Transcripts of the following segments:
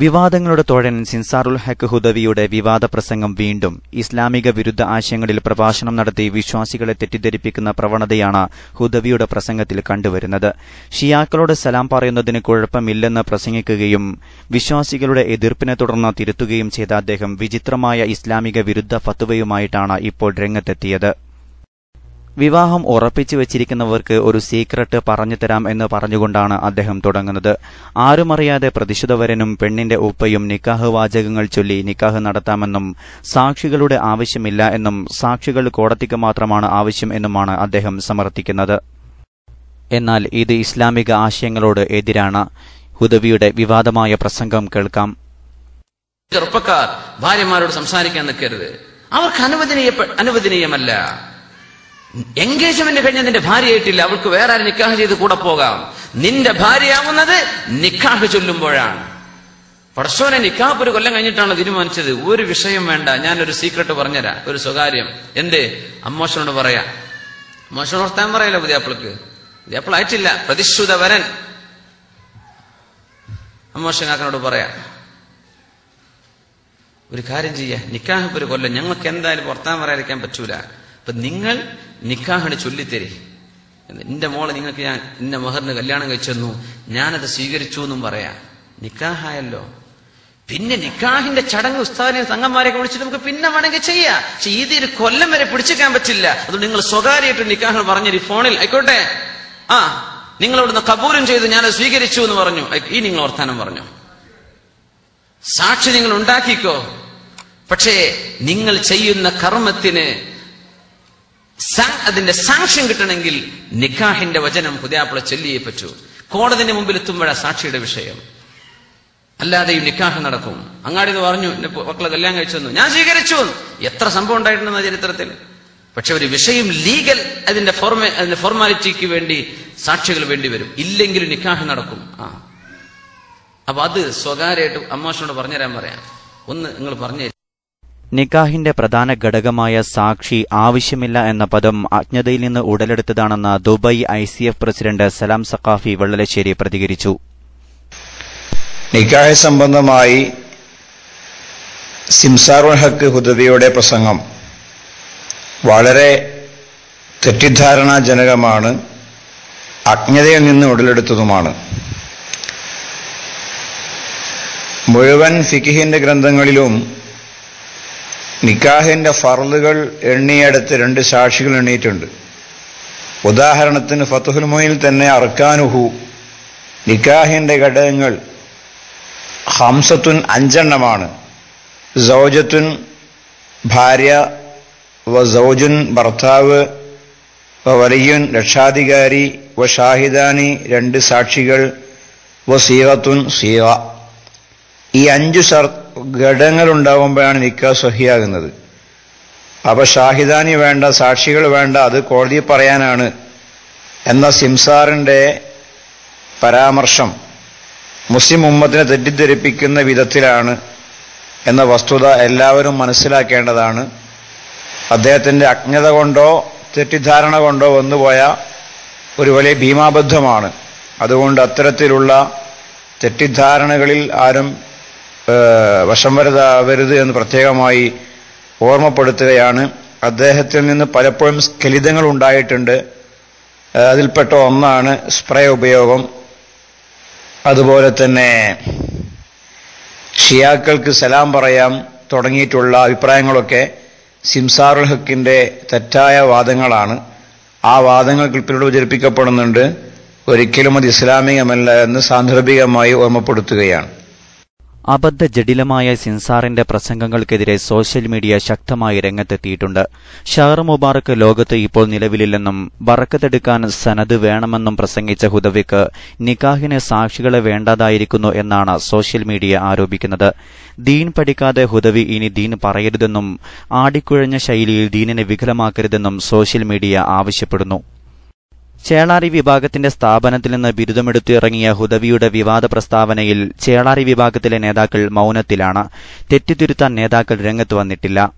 വിവാദങ്ങളുടെ തോഴൻ സിൻസാറുൽ ഹക്ക് ഹുദവിയുടെ വിവാദ പ്രസംഗം വീണ്ടും ഇസ്ലാമിക വിരുദ്ധ ആശയങ്ങളിൽ പ്രഭാഷണം നടത്തി വിശ്വാസികളെ തെറ്റിദ്ധരിപ്പിക്കുന്ന പ്രവണതയാണ് ഹുദവിയുടെ പ്രസംഗത്തിൽ കണ്ടുവരുന്നത്. ഷിയാക്കളോട് സലാം പറയുന്നതിന് കുഴപ്പമില്ലെന്ന് പ്രസംഗിക്കുകയും വിശ്വാസികളുടെ എതിർപ്പിനെ തുടർന്ന് തിരുത്തുകയും ചെയ്ത അദ്ദേഹം വിചിത്രമായ ഇസ്ലാമിക വിരുദ്ധ ഫത്വയുമായിട്ടാണ് ഇപ്പോൾ രംഗത്തെത്തിയത്. വിവാഹം ഉറപ്പിച്ചു വച്ചിരിക്കുന്നവർക്ക് ഒരു സീക്രട്ട് പറഞ്ഞു തരാം എന്ന് പറഞ്ഞുകൊണ്ടാണ് അദ്ദേഹം തുടങ്ങുന്നത്. ആരുമറിയാതെ പ്രതിഷേധവരനും പെണ്ണിന്റെ ഉപ്പയും നിക്കാഹ് വാചകങ്ങൾ ചൊല്ലി നിക്കാഹ് നടത്താമെന്നും സാക്ഷികളുടെ ആവശ്യമില്ല എന്നും സാക്ഷികൾ കോടതിക്ക് മാത്രമാണ് ആവശ്യം എന്നുമാണ് അദ്ദേഹം സമർത്ഥിക്കുന്നത്. എന്നാൽ ഇത് ഇസ്ലാമിക ആശയങ്ങളോട് എതിരാണ്. ഹുദവിയുടെ വിവാദമായ പ്രസംഗം കേൾക്കാം. ചെറുപ്പക്കാർ ഭാര്യമാരോട് സംസാരിക്കാൻ നിൽക്കരുത്. അവർക്ക് അനുവദനീയ അനുവദനീയമല്ല. എൻഗേജ്മെന്റ് കഴിഞ്ഞ നിന്റെ ഭാര്യയായിട്ടില്ല. അവൾക്ക് വേറെ ആരും നിക്കാഹ് ചെയ്ത് കൂടെ പോകാം. നിന്റെ ഭാര്യയാവുന്നത് നിക്കാഹ് ചൊല്ലുമ്പോഴാണ്. പടച്ചോനെ നിക്കാഹ് ഒരു കൊല്ലം കഴിഞ്ഞിട്ടാണ് തീരുമാനിച്ചത്. ഒരു വിഷയം വേണ്ട. ഞാൻ ഒരു സീക്രട്ട് പറഞ്ഞുതരാം. ഒരു സ്വകാര്യം. എന്തേ? അമ്മോശനോട് പറയാ. അമ്മോശനോട് വർത്താൻ പറയല്ലോ പുതിയാപ്പിളക്ക്. പുതിയാപ്പിളായിട്ടില്ല പ്രതിശ്രുത വരൻ. അമ്മോശനാക്കനോട് പറയാ ഒരു കാര്യം ചെയ്യ. നിക്കാഹ് ഒരു കൊല്ലം. ഞങ്ങൾക്ക് എന്തായാലും വർത്താൻ പറയാതിരിക്കാൻ പറ്റൂല. അപ്പൊ നിങ്ങൾ നിക്കാഹിന് ചൊല്ലിത്തരി. എന്റെ മോളെ നിങ്ങൾക്ക് ഞാൻ ഇന്ന മഹറിന് കല്യാണം കഴിച്ചെന്നു ഞാനത് സ്വീകരിച്ചു എന്നും പറയാ. നിക്കാഹായല്ലോ. പിന്നെ നിക്കാഹിന്റെ ചടങ്ങ് ഉസ്താദിനെ സംഘന്മാരെയൊക്കെ വിളിച്ചിട്ട് നമുക്ക് പിന്നെ വേണമെങ്കിൽ ചെയ്യാം. പക്ഷെ ഒരു കൊല്ലം വരെ പിടിച്ചേക്കാൻ പറ്റില്ല. അത് നിങ്ങൾ സ്വകാര്യമായിട്ട് നിക്കാഹ് പറഞ്ഞൊരു ഫോണിൽ ആയിക്കോട്ടെ? ആ നിങ്ങളോട് കപൂരും ചെയ്ത് ഞാൻ സ്വീകരിച്ചു എന്ന് പറഞ്ഞു. ഈ നിങ്ങൾ വർത്താനം പറഞ്ഞു. സാക്ഷി നിങ്ങൾ ഉണ്ടാക്കിക്കോ. പക്ഷേ നിങ്ങൾ ചെയ്യുന്ന കർമ്മത്തിന് അതിന്റെ സാക്ഷ്യം കിട്ടണമെങ്കിൽ നിക്കാഹിന്റെ വചനം പുതിയാപ്പിള ചൊല്ലിയേ പറ്റൂ. കോടതിന്റെ മുമ്പിൽ എത്തുമ്പോഴാണ് സാക്ഷിയുടെ വിഷയം. അല്ലാതെ ഈ നിക്കാഹ് നടക്കും. അങ്ങാടി പറഞ്ഞു എന്റെ മക്കളെ കല്യാണം കഴിച്ചു ഞാൻ സ്വീകരിച്ചു എത്ര സംഭവം ഉണ്ടായിട്ടുണ്ടെന്ന ചരിത്രത്തിൽ? പക്ഷെ ഒരു വിഷയം ലീഗൽ അതിന്റെ ഫോർമ അതിന്റെ ഫോർമാലിറ്റിക്ക് വേണ്ടി സാക്ഷികൾ വേണ്ടി വരും. ഇല്ലെങ്കിലും നിക്കാഹ് നടക്കും. ആ. അപ്പൊ അത് സ്വകാര്യമായിട്ട് അമ്മാഷനോട് പറഞ്ഞുതരാൻ പറയാം. ഒന്ന് നിങ്ങൾ പറഞ്ഞു നിക്കാഹിന്റെ പ്രധാന ഘടകമായ സാക്ഷി ആവശ്യമില്ല എന്ന പദം അജ്ഞതയിൽ നിന്ന് ഉടലെടുത്തതാണെന്ന് Dubai I C F president Salam Sakhafi Vellalassery പ്രതികരിച്ചു. നിക്കാഹ് സംബന്ധമായി സിംസാറുൽ ഹക്ക് പ്രസംഗം വളരെ തെറ്റിദ്ധാരണാജനകമാണ് അജ്ഞതയിൽ നിന്ന് ഉടലെടുത്തതുമാണ്. മുഴുവൻ ഫിക്കിഹിന്റെ ഗ്രന്ഥങ്ങളിലും നിക്കാഹിന്റെ ഫറലുകൾ എണ്ണിയെടുത്ത് രണ്ട് സാക്ഷികൾ എണ്ണിയിട്ടുണ്ട്. ഉദാഹരണത്തിന് ഫത്തുഹുൽ മൊയിൽ തന്നെ അർക്കാനുഹു നിക്കാഹിന്റെ ഘടകങ്ങൾ ഹംസത്തുൻ അഞ്ചെണ്ണമാണ്. സൗജത്തുൻ ഭാര്യ വ സൗജുൻ ഭർത്താവ് വ വലിയുൻ രക്ഷാധികാരി വ ഷാഹിദാനി രണ്ട് സാക്ഷികൾ വ സീറത്തുൻ സീറ. ഈ അഞ്ചു ഘടകങ്ങൾ ഉണ്ടാകുമ്പോഴാണ് നിക്കാഹ് സഹിയാകുന്നത്. അപ്പൊ ഷാഹിദാനി വേണ്ട സാക്ഷികൾ വേണ്ട അത് കോടതി പറയാനാണ് എന്ന സിംസാറിന്റെ പരാമർശം മുസ്ലിം ഉമ്മത്തിനെ തെറ്റിദ്ധരിപ്പിക്കുന്ന വിധത്തിലാണ് എന്ന വസ്തുത എല്ലാവരും മനസ്സിലാക്കേണ്ടതാണ്. അദ്ദേഹത്തിന്റെ അജ്ഞത കൊണ്ടോ തെറ്റിദ്ധാരണ കൊണ്ടോ വന്നുപോയ ഒരു വലിയ ഭീമാബദ്ധമാണ്. അതുകൊണ്ട് അത്തരത്തിലുള്ള തെറ്റിദ്ധാരണകളിൽ ആരും വശം വരുതാവരുത് എന്ന് പ്രത്യേകമായി ഓർമ്മപ്പെടുത്തുകയാണ്. അദ്ദേഹത്തിൽ നിന്ന് പലപ്പോഴും സ്ഖലിതങ്ങൾ ഉണ്ടായിട്ടുണ്ട്. അതിൽപ്പെട്ട ഒന്നാണ് സ്പ്രേ ഉപയോഗം. അതുപോലെ തന്നെ ഷിയാക്കൾക്ക് സലാം പറയാം തുടങ്ങിയിട്ടുള്ള അഭിപ്രായങ്ങളൊക്കെ സിംസാറുൽ ഹക്കിന്റെ തെറ്റായ വാദങ്ങളാണ്. ആ വാദങ്ങൾ ക്ലിപ്പിലൂടെ പ്രചരിപ്പിക്കപ്പെടുന്നുണ്ട് ഒരിക്കലും അത് ഇസ്ലാമികമല്ല എന്ന് സാന്ദർഭികമായി ഓർമ്മപ്പെടുത്തുകയാണ്. അബദ്ധ ജടിലമായ സിൻസാറിന്റെ പ്രസംഗങ്ങൾക്കെതിരെ സോഷ്യൽ മീഡിയ ശക്തമായി രംഗത്തെത്തിയിട്ടുണ്ട്. ഷാർ മുബാറക്ക് ലോകത്ത് ഇപ്പോൾ നിലവിലില്ലെന്നും ബറക്കത്തെടുക്കാൻ സനത് വേണമെന്നും പ്രസംഗിച്ച ഹുദവിക്ക് നിക്കാഹിന് സാക്ഷികളെ വേണ്ടതായിരിക്കുന്നു എന്നാണ് സോഷ്യൽ മീഡിയ ആരോപിക്കുന്നത്. ദീൻ പഠിക്കാതെ ഹുദവി ഇനി ദീൻ പറയരുതെന്നും ആടിക്കുഴഞ്ഞ ശൈലിയിൽ ദീനിനെ വികലമാക്കരുതെന്നും സോഷ്യൽ മീഡിയ ആവശ്യപ്പെടുന്നു. ചേളാരി വിഭാഗത്തിന്റെ സ്ഥാപനത്തിൽ നിന്ന് ബിരുദമെടുത്തിറങ്ങിയ ഹുദവിയുടെ വിവാദ പ്രസ്താവനയിൽ ചേളാരി വിഭാഗത്തിലെ നേതാക്കൾ മൌനത്തിലാണ്. തെറ്റിതിരുത്താൻ നേതാക്കൾ രംഗത്ത് വന്നിട്ടില്ല.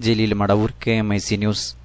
Jaleel Madavoor K M I C news.